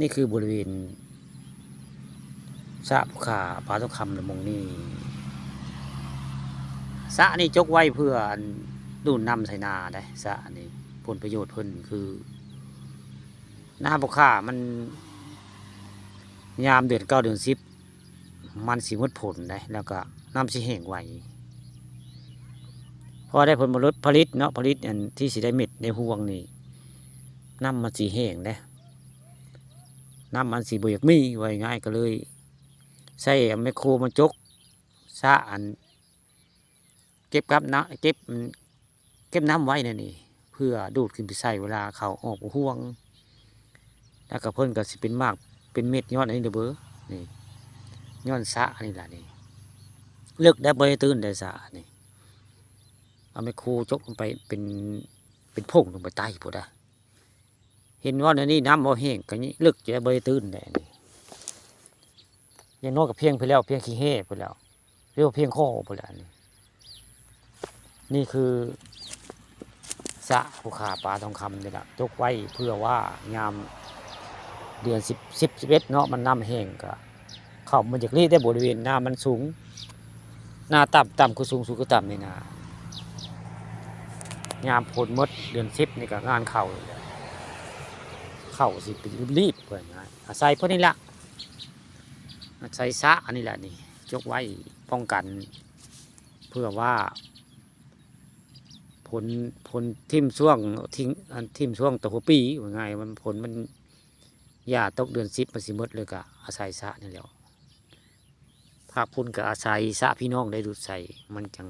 นี่คือบริเวณสระภูขาปาทองคำละมงนี่สระนี่จกไว้เพื่อดูน้ำใส่นาได้สระนี่ผลประโยชน์เพิ่นคือหน้าภูขามันยามเดือนเก้าเดือนสิบมันสิหมดผลได้แล้วก็น้ำสิแห้งไวพอได้ผลผลิตผลิตเนาะผลิตอันที่สิได้เม็ดในห่วงนี่น้ำมันสิแห้งได้ น้ำมันสิบอยากมีไว้ง่ายก็เลยใส่แมคโครมันจกซะอัน เก็บกับน้ำเก็บเก็บน้ำไว้นี่นี่เพื่อดูดขึ้นไปใส่เวลาเขาออกห่วง แล้วก็เพิ่นก็สิเป็นมากเป็นเม็ดยอดอันนี้เด้อเบ้อนี่ยอดสะอันนี้ล่ะนี่เลือกได้บ่ได้ตื่นได้สะนี่เอาไมโครจกลงไปเป็นเป็นพงลงไปใต้พุ่นอะ เห็นว่าอันนี้น้ำบ่แห้งก็นี้ลือกจะได้บ่ได้ตื่นได้นี่อยังนอยก็เพียงไปแล้ว เพียงขี้เห่ไปแล้วเรียกว่าเพียงข้อไปแล้วนี่นี่คือสะภูขาปลาทองคำนี่ล่ะยกไว้เพื่อว่ายามเดือนสิบสิบสิบเอ็ดเนาะมันน้ำแห้งก็เข้ามาจากนี้ได้บริเวณหน้ามันสูง หน้าต่ำต่ำคือสูงสูงคือต่ำนี่นายามผลมดเดือนสิบนี่ก็งานเข่าเลย เข่าสิเป็นรีบเพื่อนนะอาศัยพวกนี้ละอาศัยซะอันนี้แหละนี่ยกไว้ป้องกัน เพื่อว่าผลผลทิมช่วงทิ้งอันทิมช่วงตะหัวปีว่าไงมันผลมันยาตกเดือนสิบมันสิมดเลยก็อาศัยสะนี่แหล้วภาคพุ่นก็อาศัยสะพี่น้องได้ดูดใส่มันจัง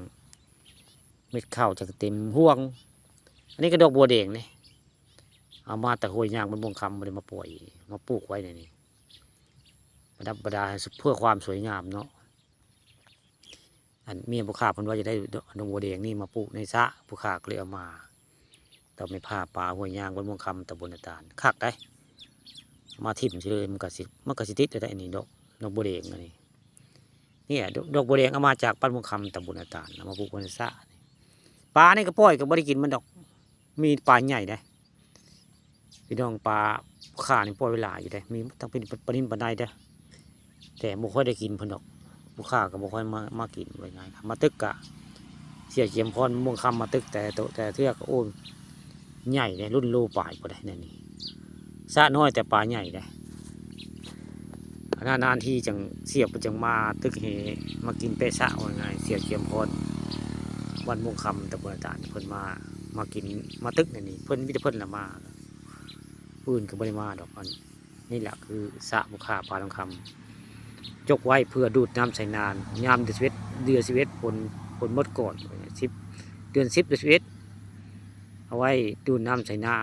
เม็ดข้าวจังเต็มห่วง อันนี้ก็ดอกบัวแดงเนี่ย เอามาแต่ห้วยยางมันบวงคำมันมาป่วยมาปลูกไว้ในนี้ประดับประดาเพื่อความสวยงามเนาะอันเมียผู้ขาเพิ่นว่าจะได้ดอกบัวแดงนี่มาปลูกในสะผู้ขาก็เลยเอามาแต่ไม่พาปลาห้วยยางบนบวงคำตะบนตาลคักได้ มาทิ่มเฉยมันก็สิมันก็สิติดได้อันนี้ดอกดอกบัวแดงอันนี้นี่ดอกดอกบัวแดงเอามาจากปั้นมุงคำตำบลอาตานเอามาปลูกในสะนี่ปลานี่ก็ปล่อยก็บ่ได้กินมันดอกมีปลาใหญ่ได้ พี่น้องปลาข่านี่ปล่อยเวลาอยู่ได้มีทั้งเป็นปลานิ่มปลาในได้แต่บ่ค่อยได้กินเพิ่นดอกผู้ข่าก็บ่ค่อยมามากินไว้ไงครับมาตึกกะ เสียเจียมพรม่วงคำมาตึกแต่โตแต่เทือกก็โอ้ยใหญ่เลยรุ่นโลปลายก็ได้นั่นนี่สะน้อยแต่ปลาใหญ่ได้นานๆที่จังเสียบจังมาตึกเหมากินเปสะว่าไงเสียเกียมพรวันมงคำตะบนตาลเพิ่นมามากินมาตึกนี่นี่เพิ่นมิตรเพิ่นละมา ปืนก็บริมาดอกอันนี่แหละคือสระบุคาปลาทองคำจกไว้เพื่อดูดน้ำใส่นานยามเดือนสิบเอ็ดเดือนสิบเอ็ดผลผลมดก่อนสิบเดือนสิบเดือนสิบเอ็ดเอาไว้ดูดน้ำใส่นา